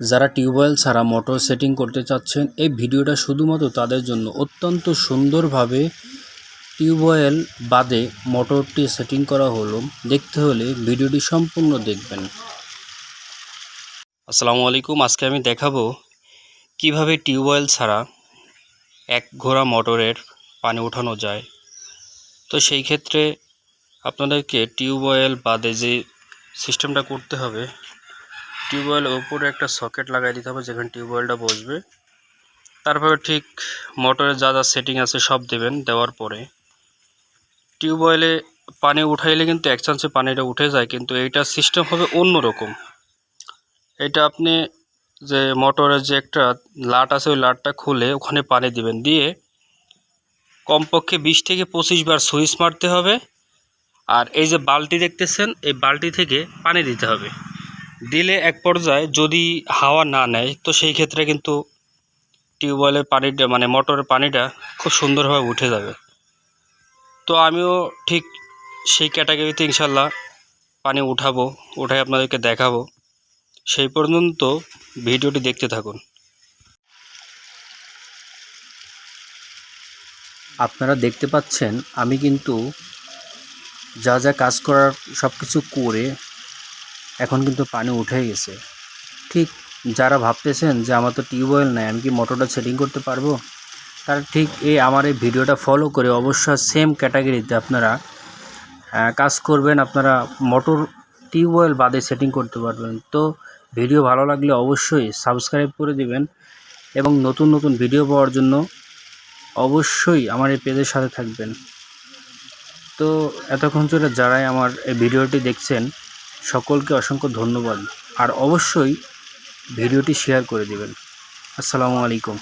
যারা টিউবওয়েল ছাড়া motor setting করতে চাচ্ছেন, এই ভিডিওটা শুধুমাত্র তাদের জন্য অত্যন্ত সুন্দরভাবে টিউবওয়েল বাদে মোটরটি সেটিং করা হলো। দেখতে হলে ভিডিওটি সম্পূর্ণ দেখবেন। আসসালামু আলাইকুম, আজকে আমি দেখাবো কীভাবে টিউবওয়েল ছাড়া এক ঘোড়া মোটরের পানি ওঠানো যায়। তো সেই ক্ষেত্রে আপনাদেরকে টিউবওয়েল বাদে যে সিস্টেমটা করতে হবে টিউবওয়েলের ওপরে একটা সকেট লাগাই দিতে হবে, যেখানে টিউবওয়েলটা বসবে। তারপরে ঠিক মোটরের যা যা সেটিং আছে সব দেবেন দেওয়ার পরে। টিউবওয়েলে পানি উঠাইলে কিন্তু এক চান্সে পানিটা উঠে যায়, কিন্তু এইটার সিস্টেম হবে অন্য রকম এটা আপনি যে মোটরের যে একটা লাট আছে, ওই লাটটা খুলে ওখানে পানি দিবেন। দিয়ে কমপক্ষে বিশ থেকে পঁচিশ বার সুইচ মারতে হবে। আর এই যে বালতি দেখতেছেন, এই বালতি থেকে পানি দিতে হবে। দিলে এক পর্যায়ে যদি হাওয়া না নেয়, তো সেই ক্ষেত্রে কিন্তু টিউবওয়েলের পানিটা মানে মোটরের পানিটা খুব সুন্দরভাবে উঠে যাবে। তো আমিও ঠিক সেই ক্যাটাগরিতে ইনশাল্লাহ পানি উঠাবো, উঠাই আপনাদেরকে দেখাবো। সেই পর্যন্ত ভিডিওটি দেখতে থাকুন। আপনারা দেখতে পাচ্ছেন, আমি কিন্তু যা যা কাজ করার সব কিছু করে এখন কিন্তু পানি উঠে গেছে। ঠিক যারা ভাবতেছেন যে আমার তো টিউবওয়েল নাই, আমি কি মোটরটা সেটিং করতে পারব? তারা ঠিক এই আমার এই ভিডিওটা ফলো করে অবশ্যই সেম ক্যাটাগরিতে আপনারা কাজ করবেন, আপনারা মোটর টিউবওয়েল বাদে সেটিং করতে পারবেন। তো ভিডিও ভালো লাগলে অবশ্যই সাবস্ক্রাইব করে দিবেন এবং নতুন নতুন ভিডিও পাওয়ার জন্য অবশ্যই আমার এই পেজের সাথে থাকবেন। তো এতক্ষণ ধরে যারাই আমার এই ভিডিওটি দেখছেন সকলকে অসংখ্য ধন্যবাদ। আর অবশ্যই ভিডিওটি শেয়ার করে দেবেন। আসসালামু আলাইকুম।